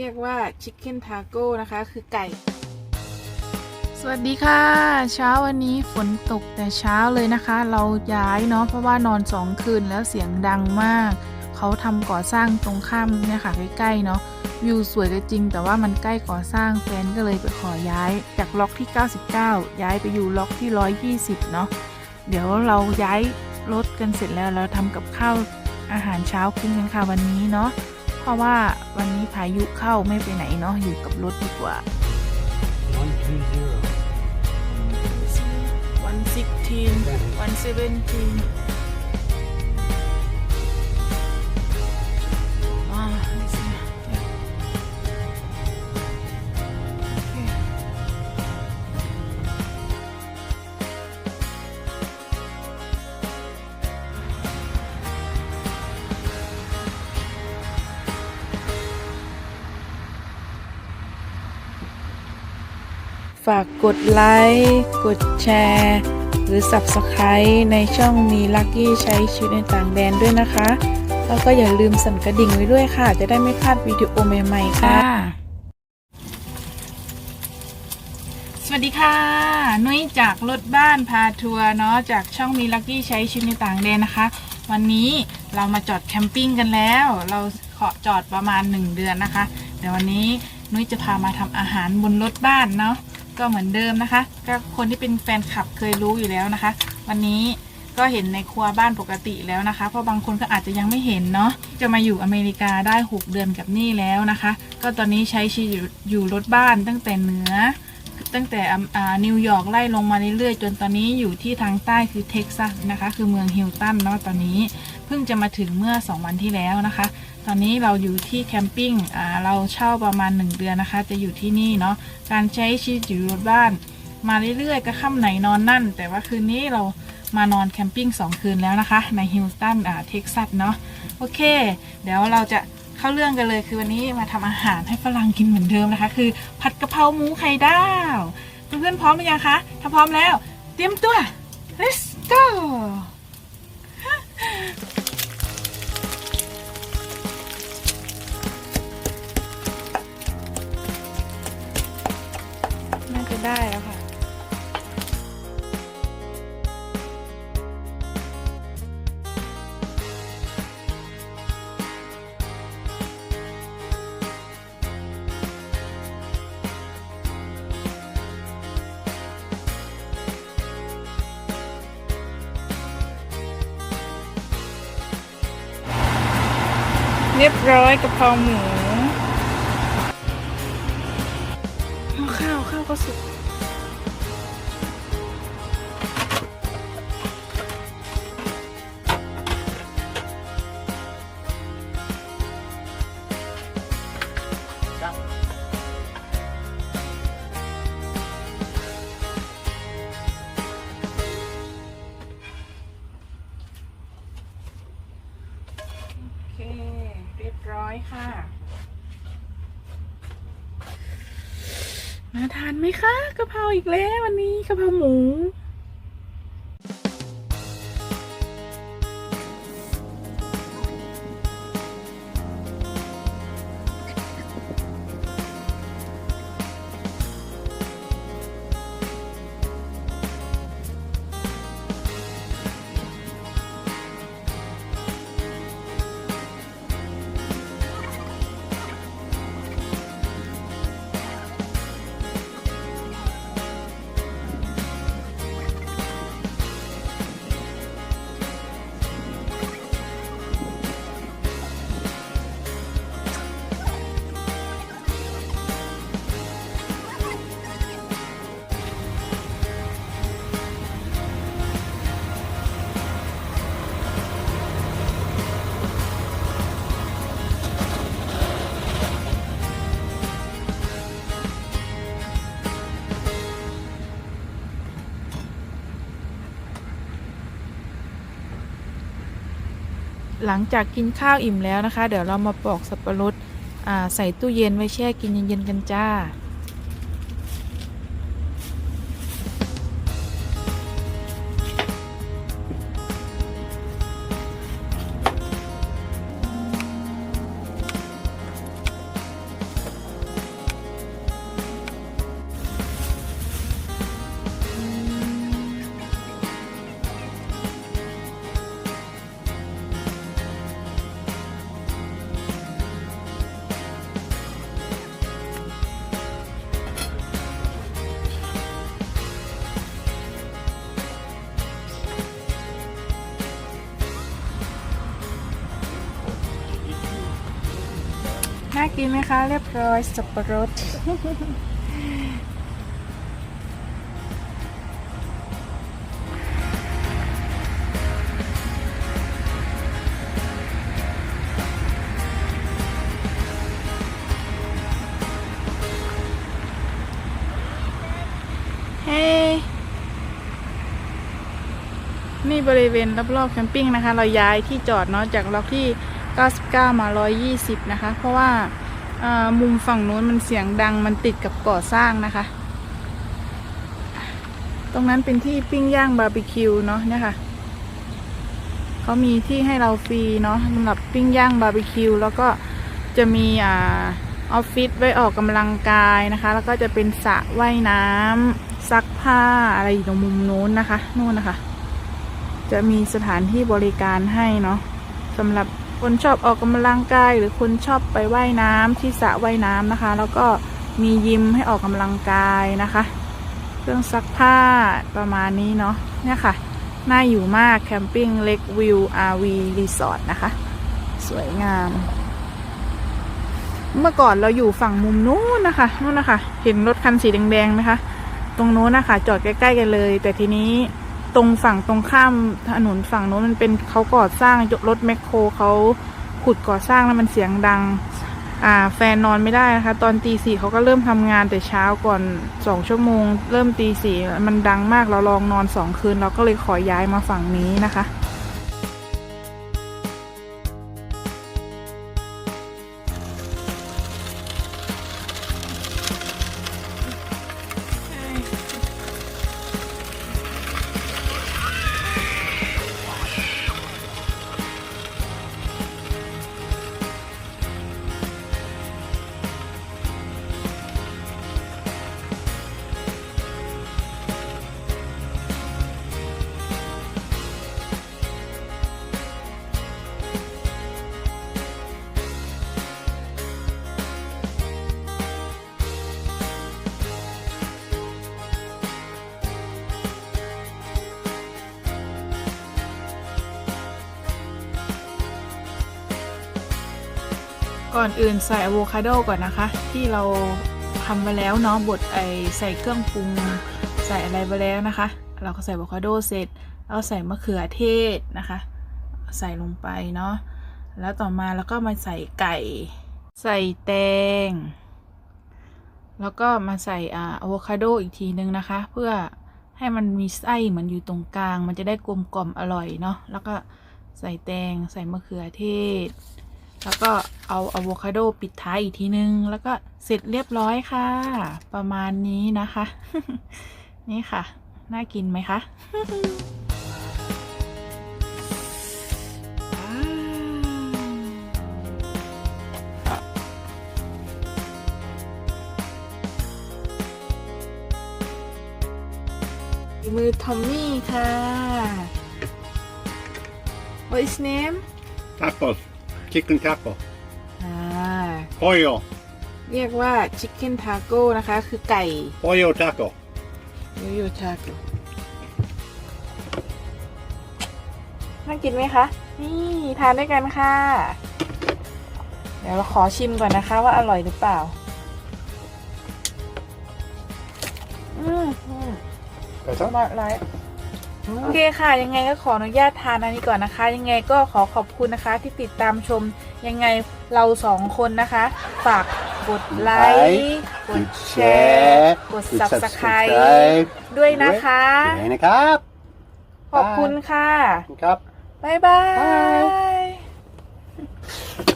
เรียกว่าชิคเก้นทาโก้นะคะ คือไก่ สวัสดีค่ะ เช้าวันนี้ฝนตกแต่เช้าเลยนะคะ เราย้ายเนาะเพราะว่านอนสองคืนแล้วเสียงดังมาก เขาทำก่อสร้างตรงข้ามเนี่ยค่ะใกล้ๆเนาะวิวสวยก็จริง แต่ว่ามันใกล้ก่อสร้างแฟนก็เลยไปขอย้าย จากล็อกที่ 99 ย้ายไปอยู่ล็อกที่ 120 เนาะเดี๋ยวเราย้ายรถกันเสร็จแล้วเราทำกับข้าวอาหารเช้ากินกันค่ะวันนี้เนาะ เพราะว่าวันนี้พายุเข้าไม่ไปไหนเนาะอยู่กับรถดีกว่า One two zero. 116 117 ฝากกดไลค์ กดแชร์ หรือ Subscribe ในช่องมีลักกี้ใช้ชีวิตในต่างแดนด้วยนะคะ แล้วก็อย่าลืมสั่นกระดิ่งไว้ด้วยค่ะ จะได้ไม่พลาดวิดีโอใหม่ๆค่ะ สวัสดีค่ะ นุ้ยจากรถบ้านพาทัวร์เนาะจากช่องมีลักกี้ใช้ชีวิตในต่างแดนนะคะ วันนี้เรามาจอดแคมปิ้งกันแล้ว เราขอจอดประมาณ 1 เดือนนะคะเดี๋ยววันนี้นุ้ยจะพามาทำอาหารบนรถบ้านเนาะ ก็เหมือนเดิมนะคะ ก็คนที่เป็นแฟนคลับเคยรู้อยู่แล้วนะคะ วันนี้ก็เห็นในครัวบ้านปกติแล้วนะคะ เพราะบางคนก็อาจจะยังไม่เห็นเนาะจะมาอยู่อเมริกาได้ 6 เดือนกับนี่แล้วนะคะ ก็ตอนนี้ใช้ชีวิตอยู่รถบ้านตั้งแต่เหนือ ตั้งแต่นิวยอร์กไล่ลงมาเรื่อยๆ จนตอนนี้อยู่ที่ทางใต้คือเท็กซัสนะคะ คือเมืองฮิลตันเนาะตอนนี้เพิ่งจะมาถึงเมื่อ 2 วันที่แล้วนะคะ ตอนนี้เราอยู่ที่แคมปิ้งเราเช่าประมาณ 1 เดือนนะคะ จะอยู่ที่นี่เนาะการใช้ชีวิตอยู่รถบ้าน มาเรื่อยๆ ก็ค่ำไหนนอนนั่น แต่ว่าคืนนี้เรามานอนแคมปิ้ง2คืนแล้วนะคะ ในฮิลตันอ่าเท็กซัสเนาะโอเค เดี๋ยวเราจะ เข้าเรื่องกันเลยคือวันนี้มาทำอาหารให้ฝรั่งกินเหมือนเดิมนะคะ คือ ผัดกะเพราหมูไข่ดาวเพื่อนๆพร้อมหรือยังคะ ถ้าพร้อมแล้ว เตรียมตัว let's go น่าจะได้แล้ว เรียบร้อยกะเพราหมูข้าวข้าวก็สุก มาทานไหมคะกะเพราอีกแล้ววันนี้กะเพราหมู หลังจากกินข้าวอิ่มแล้วนะคะ เดี๋ยวเรามาปอกสับปะรดใส่ตู้เย็นไว้แช่กินเย็นๆกันจ้า น่ากินไหมคะ เรียบร้อยสับปะรดเฮ้นี่บริเวณรอบๆแคมปิ้งนะคะ เราย้ายที่จอดเนาะจากล็อกที่ 99 มา 120 นะคะ เพราะว่ามุมฝั่งนู้นมันเสียงดังมันติดกับก่อสร้างนะคะ ตรงนั้นเป็นที่ปิ้งย่างบาร์บีคิวเนาะเนี่ยค่ะเขามีที่ให้เราฟรีเนาะสำหรับปิ้งย่างบาร์บีคิวแล้วก็จะมีอ่าออฟฟิศไว้ออกกำลังกายนะคะ แล้วก็จะเป็นสระว่ายน้ำซักผ้าอะไรอยู่ตรงมุมนู้นนะคะนู่นนะคะ จะมีสถานที่บริการให้เนาะสำหรับ คนชอบออกกำลังกายหรือคนชอบไปว่ายน้ำที่สระว่ายน้ำนะคะ แล้วก็มียิมให้ออกกำลังกายนะคะ เครื่องซักผ้าประมาณนี้เนาะเนี่ยค่ะน่าอยู่มากแคมปิ้งเล็กวิว RV รีสอร์ทนะคะ สวยงาม เมื่อก่อนเราอยู่ฝั่งมุมนู้นนะคะนู้นนะคะ เห็นรถคันสีแดงๆไหมคะ ตรงนู้นนะคะ จอดใกล้ ๆ กันเลย แต่ทีนี้ ตรงฝั่งตรงข้ามถนนฝั่งโน้นมันเป็นเขาก่อสร้างรถแมคโครเขาขุดก่อสร้างแล้วมันเสียงดัง อ่า แฟนนอนไม่ได้นะคะ ตอนตีสี่เขาก็เริ่มทำงานแต่เช้าก่อนสองชั่วโมง เริ่มตีสี่มันดังมากเราลองนอนสองคืน เราก็เลยขอย้ายมาฝั่งนี้นะคะ ก่อนอื่นใส่อะโวคาโดก่อนนะคะ ที่เราทำไปแล้วเนาะบดไอใส่เครื่องปรุง ใส่อะไรไปแล้วนะคะ เราก็ใส่อะโวคาโดเสร็จแล้วใส่มะเขือเทศนะคะ ใส่ลงไปเนาะแล้วต่อมาแล้วก็มาใส่ไก่ ใส่แตง แล้วก็มาใส่อ่าอะโวคาโดอีกทีนึงนะคะ เพื่อให้มันมีไส้เหมือนอยู่ตรงกลาง มันจะได้กลมกล่อมอร่อยเนาะแล้วก็ใส่แตงใส่มะเขือเทศ แล้วก็เอาอะโวคาโดปิดท้ายอีกทีนึง แล้วก็เสร็จเรียบร้อยค่ะ ประมาณนี้นะคะ นี่ค่ะ น่ากินไหมคะมือทอมมี่ค่ะ What is name Tacos. Chicken taco. อ่า Pollo. เรียกว่า Chicken Taco นะคะ คือไก่ Pollo taco. โยโย่ทาโกน่ากินไหมคะ นี่ทานด้วยกันค่ะ เดี๋ยวเราขอชิมก่อนนะคะว่าอร่อยหรือเปล่า อืมอืม Better? มาไร โอเคค่ะ ยังไงก็ขออนุญาตทานอันนี้ก่อนนะคะ ยังไงก็ขอขอบคุณนะคะ ที่ติดตามชมยังไงเราสองคนนะคะ ฝากกดไลค์กดแชร์กด subscribe ด้วยนะคะด้วยนะครับ ขอบคุณค่ะ ครับ บ๊ายบาย Bye